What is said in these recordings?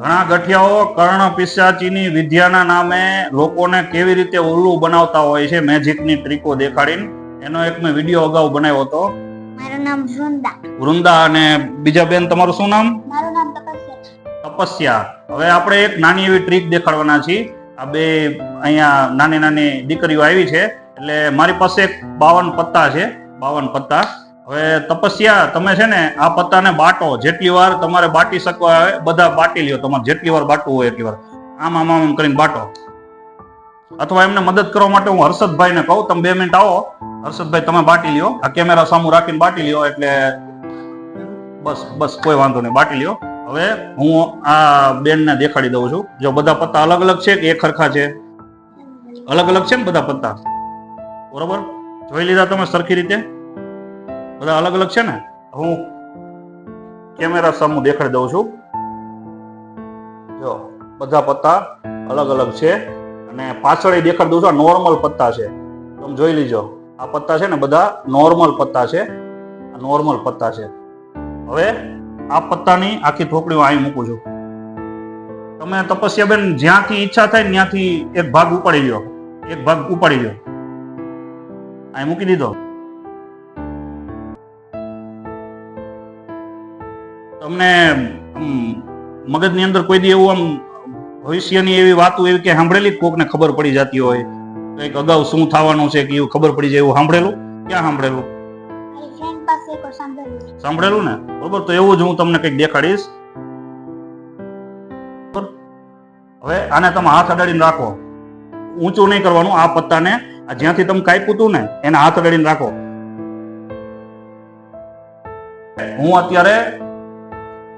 ઘણા ગઠિયાઓ કર્ણ પિશાચીની વિદ્યાના નામે લોકોને કેવી રીતે ઉલ્લુ બનાવતા હોય છે મેજિકની ટ્રીકો દેખાડીને. એનો એક મેં વીડિયો અગાઉ બનાવ્યો હતો. મારું નામ વૃંદા. વૃંદા અને બીજા બેન તમારું શું નામ? મારું નામ તપસ્યા તપસ્યા. હવે આપણે એક નાની એવી ટ્રીક દેખાડવાના છીએ. આ બે અહીંયા નાની નાની દીકરીઓ આવી છે. એટલે મારી પાસે એક બાવન પત્તા છે. બાવન પત્તા. હવે તપસ્યા, તમે છે ને આ પત્તાને બાટો. જેટલી વાર તમારે બાટી શકવા આવે, બધા બાટી લ્યો. તમારે જેટલી વાર બાટવું હોય એટલી વાર. આમ આમ આમ કરીને બાટો. અથવા એમને મદદ કરવા માટે હું હર્ષદભાઈને કહું, તમે બે મિનિટ આવો. હર્ષદભાઈ, તમે બાટી લ્યો. આ કેમેરા સામું રાખીને બાટી લ્યો, એટલે બસ બસ, કોઈ વાંધો નહીં. બાટી લ્યો. હવે હું આ બેનને દેખાડી દઉં છું. જો બધા પત્તા અલગ અલગ છે કે એક ખરખા છે? અલગ અલગ છે ને બધા પત્તા? બરોબર? જોઈ લીધા તમે સરખી રીતે? બધા અલગ અલગ છે ને? હું કેમેરા સામું દેખાડી દઉં છું. જો, બધા પત્તા અલગ અલગ છે અને પાછળ એ દેખાડી દઉં છું, આ નોર્મલ પત્તા છે. તમે જોઈ લીજો. આ પત્તા છે ને, બધા નોર્મલ પત્તા છે. નોર્મલ પત્તા છે. હવે આ પત્તાની આખી થોકડી હું અહીં મૂકું છું. તમે તપસ્યા બેન જ્યાંથી ઈચ્છા થાય ત્યાંથી એક ભાગ ઉપાડી લો એક ભાગ ઉપાડી લો અહીં મૂકી દીધો. તમને મગજની અંદર કોઈ દી એવું આમ ભવિષ્યની એવી વાતો એવી કે સાંભળેલી કોકને ખબર પડી જતી હોય. કંઈક અગાઉ શું થવાનું છે કે એવું ખબર પડી જાય એવું સાંભળેલું? ક્યાં સાંભળેલું? સાંભળેલું ને? બરોબર તો એવું જ હું તમને કંઈક દેખાડીશ. હવે આને તમે હાથ અડાડીને રાખો. ઊંચું નહીં કરવાનું આ પત્તાને. આ જ્યાંથી તમે કાપ્યું હતું ને એને હાથ અડાડીને રાખો. હું અત્યારે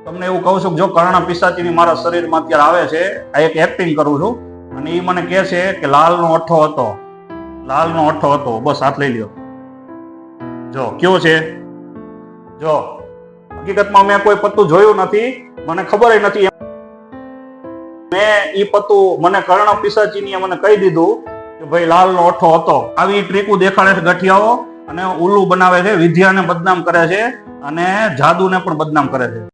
તમને એવું કહું છું કે જો કર્ણ પિશાચીની મારા શરીરમાં અત્યારે આવે છે, આ એક એક્ટિંગ કરું છું. અને એ મને કહે છે કે લાલનો અઠ્ઠો હતો. લાલનો અઠ્ઠો હતો. બસ હાથ લઈ લ્યો. જો, કયો છે? જો, હકીકતમાં મેં કોઈ પત્તું જોયું નથી. મને ખબર નથી. મેં ઈ પત્તું મને કર્ણ પિશાચીનીએ મને કહી દીધું કે ભાઈ લાલનો અઠ્ઠો હતો. આવી ટ્રીકુ દેખાડે છે ગઠિયાઓ અને ઉલ્લુ બનાવે છે, વિદ્યાને બદનામ કરે છે અને જાદુને પણ બદનામ કરે છે.